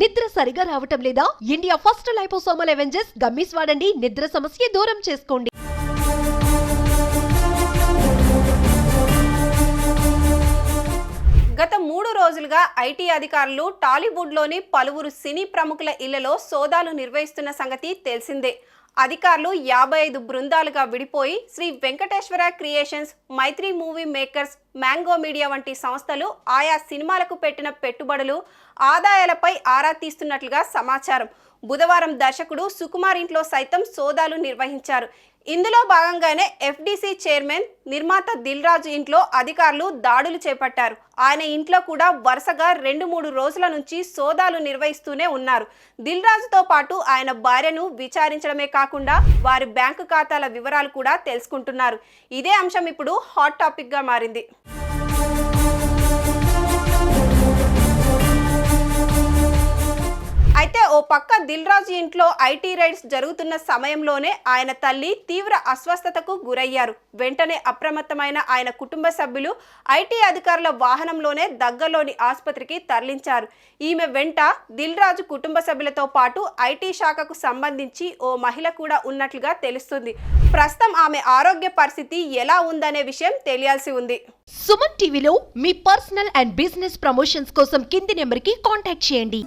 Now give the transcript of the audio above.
నిద్ర సరిగా రావటం లేదా? India first liposomal Avengers gummies వాడండి నిద్ర సమస్య దూరం చేసుకోండి. గత మూడు రోజులుగా ఐటీ అధికారులు టాలీవుడ్లోని పలువురు సినీ ప్రముఖుల ఇళ్ళలో సోదాలు నిర్వహిస్తున్న సంగతి తెలిసిందే. అధికారులు యాభై ఐదు బృందాలుగా విడిపోయి Shri Venkateswara Creations Mythri Movie Makers Mango Media వంటి సంస్థలు ఆయా సినిమాలకు పెట్టిన పెట్టుబడులు ఆదాయాలపై ఆరా తీస్తున్నట్లుగా సమాచారం. బుధవారం దర్శకుడు సుకుమార్ ఇంట్లో సైతం సోదాలు నిర్వహించారు. ఇందులో భాగంగానే ఎఫ్డీసీ చైర్మన్ నిర్మాత దిల్ రాజు ఇంట్లో అధికారులు దాడులు చేపట్టారు. ఆయన ఇంట్లో కూడా వరుసగా రెండు మూడు రోజుల నుంచి సోదాలు నిర్వహిస్తూనే ఉన్నారు. దిల్ రాజుతో పాటు ఆయన భార్యను విచారించడమే కాకుండా వారి బ్యాంకు ఖాతాల వివరాలు కూడా తెలుసుకుంటున్నారు. ఇదే అంశం ఇప్పుడు హాట్ టాపిక్గా మారింది. పక్క దిల్ రాజు ఇంట్లో ఐటీ రైడ్స్ జరుగుతున్న సమయంలోనే ఆయన తల్లి తీవ్ర అస్వస్థతకు గురయ్యారు. వెంటనే అప్రమత్తమైన ఆయన కుటుంబ సభ్యులు ఐటీ అధికారుల వాహనంలోనే దగ్గరలోని ఆసుపత్రికి తరలించారు. ఈమె వెంట దిల్ రాజు కుటుంబ సభ్యులతో పాటు ఐటీ శాఖకు సంబంధించి ఓ మహిళ కూడా ఉన్నట్లుగా తెలుస్తుంది. ప్రస్తుతం ఆమె ఆరోగ్య పరిస్థితి ఎలా ఉందనే విషయం తెలియాల్సి ఉంది. సుమన్ టీవీలో మీ పర్సనల్ అండ్ బిజినెస్ ప్రమోషన్స్ కోసం కింది నెంబర్కి కాంటాక్ట్ చేయండి.